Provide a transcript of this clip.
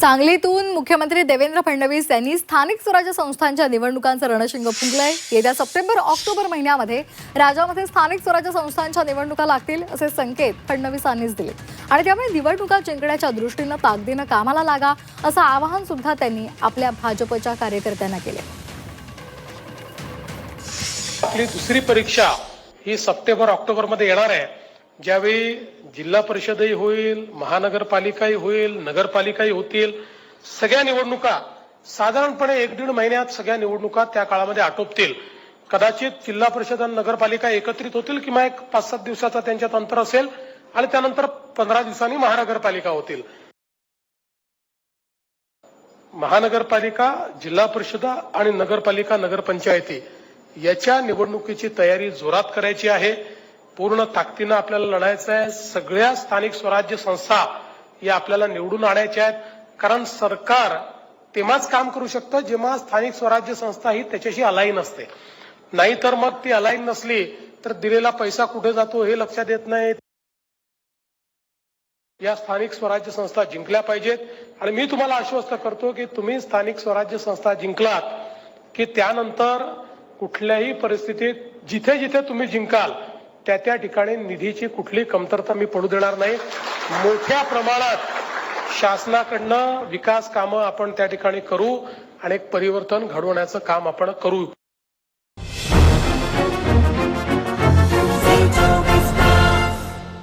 सांगलीतून मुख्यमंत्री देवेंद्र फडणवीस यांनी स्थानिक स्वराज्य संस्थांच्या निवडणुकांचं रणशिंग फुंकलंय. येत्या सप्टेंबर ऑक्टोबर महिन्यामध्ये राज्यामध्ये स्थानिक स्वराज्य संस्थांच्या निवडणुका लागतील असे संकेत फडणवीसांनीच दिले. आणि त्यामुळे निवडणुका जिंकण्याच्या दृष्टीनं ताकदीनं कामाला लागा असं आवाहन सुद्धा त्यांनी आपल्या भाजपच्या कार्यकर्त्यांना केले आपली दुसरी परीक्षा ही सप्टेंबर ऑक्टोबरमध्ये येणार आहे. ज्यावेळी जिल्हा परिषदही होईल महानगरपालिकाही होईल नगरपालिकाही होतील सगळ्या निवडणुका साधारणपणे एक दीड महिन्यात सगळ्या निवडणुका त्या काळामध्ये आटोपतील. कदाचित जिल्हा परिषद आणि नगरपालिका एकत्रित होतील किंवा एक पाच सात दिवसाचा त्यांच्यात अंतर असेल आणि त्यानंतर पंधरा दिवसांनी महानगरपालिका होतील. महानगरपालिका जिल्हा परिषद आणि नगरपालिका नगरपंचायती याच्या निवडणुकीची तयारी जोरात करायची आहे. पूर्ण ताकदीनं आपल्याला लढायचं आहे सगळ्या स्थानिक स्वराज्य संस्था या आपल्याला निवडून आणायच्या आहेत. कारण सरकार तेव्हाच काम करू शकतं जेव्हा स्थानिक स्वराज्य संस्था ही त्याच्याशी अलाईन असते. नाहीतर मग ती अलाईन नसली तर दिलेला पैसा कुठे जातो हे लक्षात येत नाही. या स्थानिक स्वराज्य संस्था जिंकल्या पाहिजेत. आणि मी तुम्हाला आश्वस्त करतो की तुम्ही स्थानिक स्वराज्य संस्था जिंकलात की त्यानंतर कुठल्याही परिस्थितीत जिथे जिथे तुम्ही जिंकाल त्या त्या ठिकाणी निधीची कुठली कमतरता मी पडू देणार नाही. मोठ्या प्रमाणात शासनाकडनं विकास कामं आपण त्या ठिकाणी करू आणि एक परिवर्तन घडवण्याचं काम आपण करू.